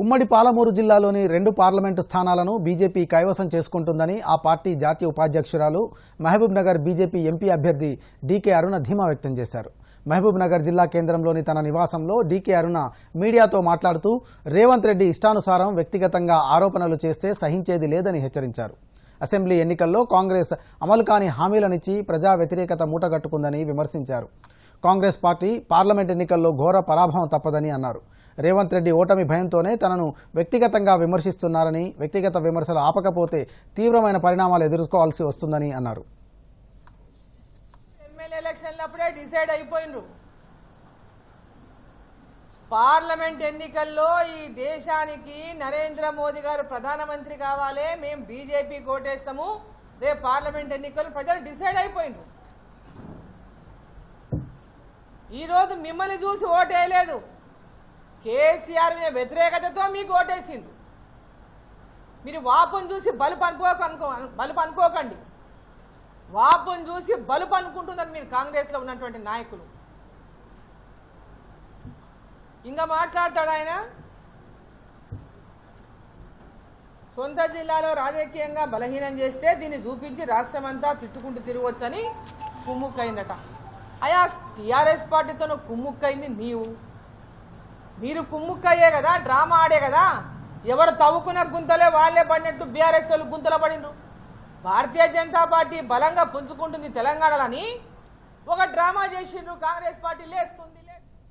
ఉమ్మడి పాలమూరు జిల్లాలోని రెండు పార్లమెంటు స్థానాలను బీజేపీ కైవసం చేసుకుంటుందని ఆ పార్టీ జాతీయ ఉపాధ్యక్షురాలు మహబూబ్ నగర్ బీజేపీ ఎంపీ అభ్యర్థి డీకే అరుణ ధీమా వ్యక్తం చేశారు. మహబూబ్ నగర్ జిల్లా కేంద్రంలోని తన నివాసంలో డీకే అరుణ మీడియాతో మాట్లాడుతూ రేవంత్ రెడ్డి ఇష్టానుసారం వ్యక్తిగతంగా ఆరోపణలు చేస్తే సహించేది లేదని హెచ్చరించారు. అసెంబ్లీ ఎన్నికల్లో కాంగ్రెస్ అమలు కాని హామీలనిచ్చి ప్రజా వ్యతిరేకత మూటగట్టుకుందని విమర్శించారు. కాంగ్రెస్ పార్టీ పార్లమెంట్ ఎన్నికల్లో ఘోర పరాభవం తప్పదని అన్నారు. రేవంత్ రెడ్డి ఓటమి భయంతోనే తనను వ్యక్తిగతంగా విమర్శిస్తున్నారని వ్యక్తిగత విమర్శలు ఆపకపోతే తీవ్రమైన పరిణామాలు ఎదుర్కోవాల్సి వస్తుందని అన్నారు. ఎమ్మెల్యే అప్పుడే డిసైడ్ అయిపోయిండ్రు. పార్లమెంట్ ఎన్నికల్లో ఈ దేశానికి నరేంద్ర మోదీ గారు ప్రధానమంత్రి కావాలి మేము బీజేపీ కోటేస్తాము రేపు పార్లమెంట్ ఎన్నికలు ప్రజలు డిసైడ్ అయిపోయిండ్రు. ఈరోజు మిమ్మల్ని చూసి ఓటేయలేదు. కేసీఆర్ మీద వ్యతిరేకతతో మీకు ఓటేసింది మీరు వాపును చూసి బలుపు అనుకోక అనుకో బలుపు అనుకోకండి. వాపును చూసి బలుపు అనుకుంటున్నారు మీరు కాంగ్రెస్లో ఉన్నటువంటి నాయకులు. ఇంకా మాట్లాడతాడు ఆయన. సొంత జిల్లాలో రాజకీయంగా బలహీనం చేస్తే దీన్ని చూపించి రాష్ట్రమంతా తిట్టుకుంటూ తిరగవచ్చని కుమ్ముక్కైందట అయా టీఆర్ఎస్ పార్టీతో కుమ్ముక్కైంది నీవు. మీరు కుమ్ముక్కయ్యే కదా డ్రామా ఆడే కదా. ఎవరు తవ్వుకున్న గుంతలే వాళ్ళే పడినట్టు బీఆర్ఎస్ వాళ్ళు గుంతల పడినరు భారతీయ జనతా పార్టీ బలంగా పుంజుకుంటుంది తెలంగాణలని. ఒక డ్రామా చేసిండ్రు కాంగ్రెస్ పార్టీ లేస్తుంది.